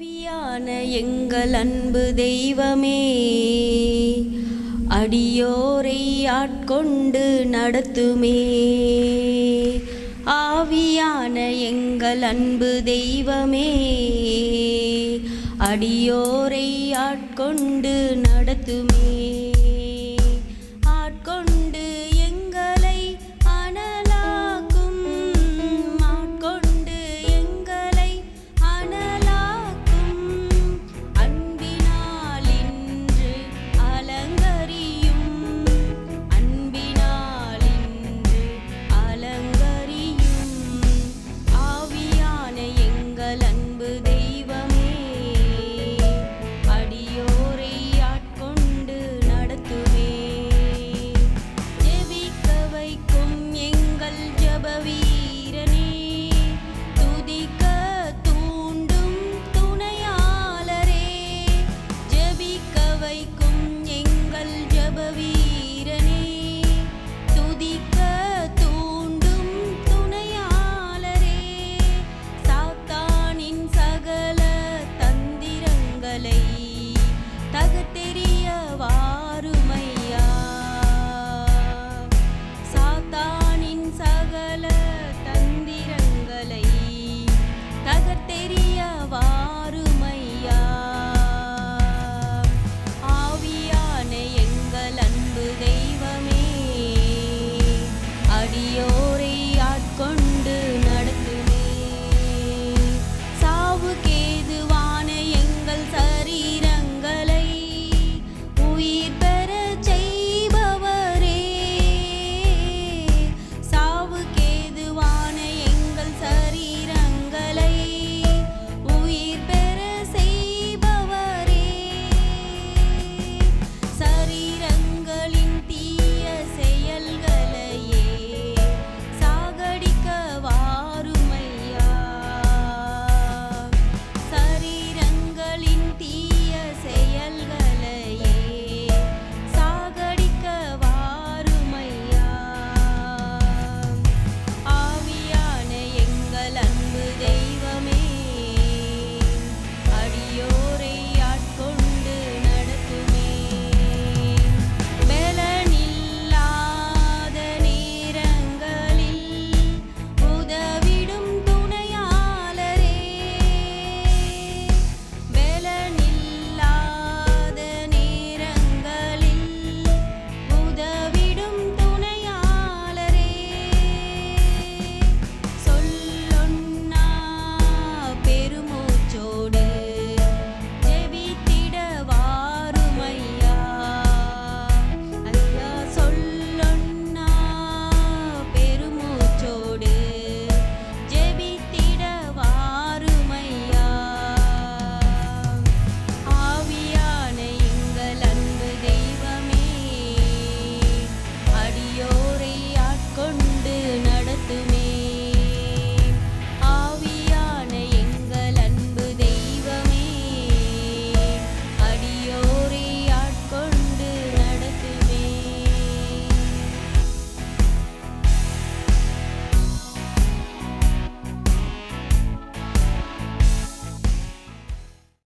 ஆவியான எங்கள் அன்பு தெய்வமே. அடியோரை ஆட்கொண்டு நடத்துமே. ஆவியான எங்கள் அன்பு தெய்வமே. அடியோரை ஆட்கொண்டு நடத்துமே.